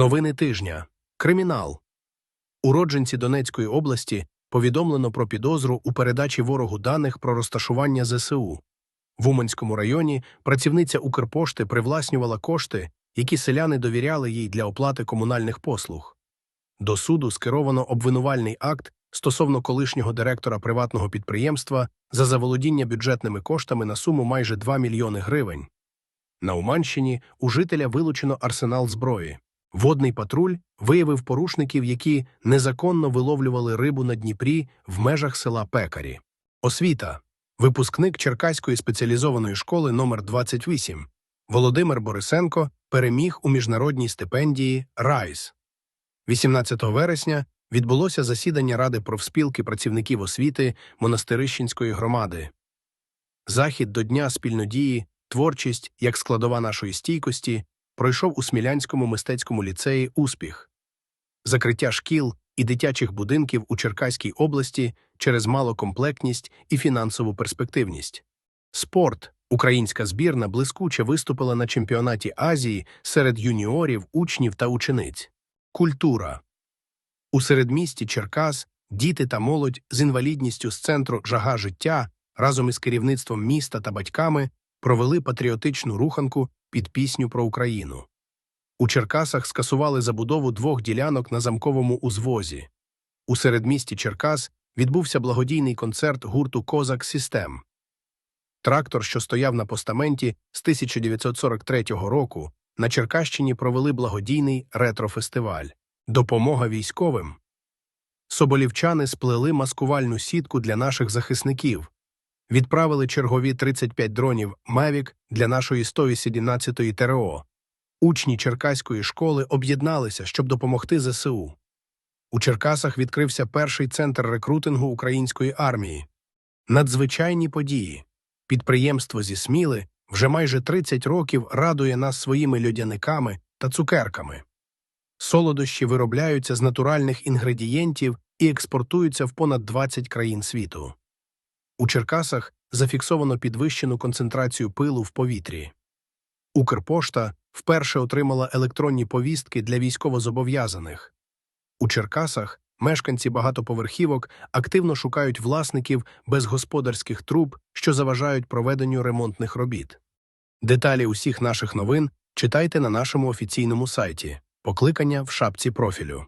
Новини тижня. Кримінал. Уродженці Донецької області повідомлено про підозру у передачі ворогу даних про розташування ЗСУ. В Уманському районі працівниця Укрпошти привласнювала кошти, які селяни довіряли їй для оплати комунальних послуг. До суду скеровано обвинувальний акт стосовно колишнього директора приватного підприємства за заволодіння бюджетними коштами на суму майже 2 мільйони гривень. На Уманщині у жителя вилучено арсенал зброї. Водний патруль виявив порушників, які незаконно виловлювали рибу на Дніпрі в межах села Пекарі. Освіта. Випускник Черкаської спеціалізованої школи номер 28 Володимир Борисенко переміг у міжнародній стипендії РАЙС. 18 вересня відбулося засідання Ради профспілки працівників освіти Монастирищенської громади. Захід до Дня спільнодії, творчість як складова нашої стійкості пройшов у Смілянському мистецькому ліцеї успіх. Закриття шкіл і дитячих будинків у Черкаській області через малокомплектність і фінансову перспективність. Спорт. Українська збірна блискуче виступила на чемпіонаті Азії серед юніорів, учнів та учениць. Культура. У середмісті Черкас діти та молодь з інвалідністю з центру Жага життя разом із керівництвом міста та батьками провели патріотичну руханку під пісню про Україну. У Черкасах скасували забудову двох ділянок на замковому узвозі. У середмісті Черкас відбувся благодійний концерт гурту Козак Сістем. Трактор, що стояв на постаменті з 1943 року, на Черкащині провели благодійний ретрофестиваль Допомога військовим. Соболівчани сплели маскувальну сітку для наших захисників, відправили чергові 35 дронів Мавік для нашої 117-ї ТРО. Учні Черкаської школи об'єдналися, щоб допомогти ЗСУ. У Черкасах відкрився перший центр рекрутингу української армії. Надзвичайні події. Підприємство зі Сміли вже майже 30 років радує нас своїми льодяниками та цукерками. Солодощі виробляються з натуральних інгредієнтів і експортуються в понад 20 країн світу. У Черкасах зафіксовано підвищену концентрацію пилу в повітрі. Укрпошта вперше отримала електронні повістки для військовозобов'язаних. У Черкасах мешканці багатоповерхівок активно шукають власників без господарських труб, що заважають проведенню ремонтних робіт. Деталі усіх наших новин читайте на нашому офіційному сайті, покликання в шапці профілю.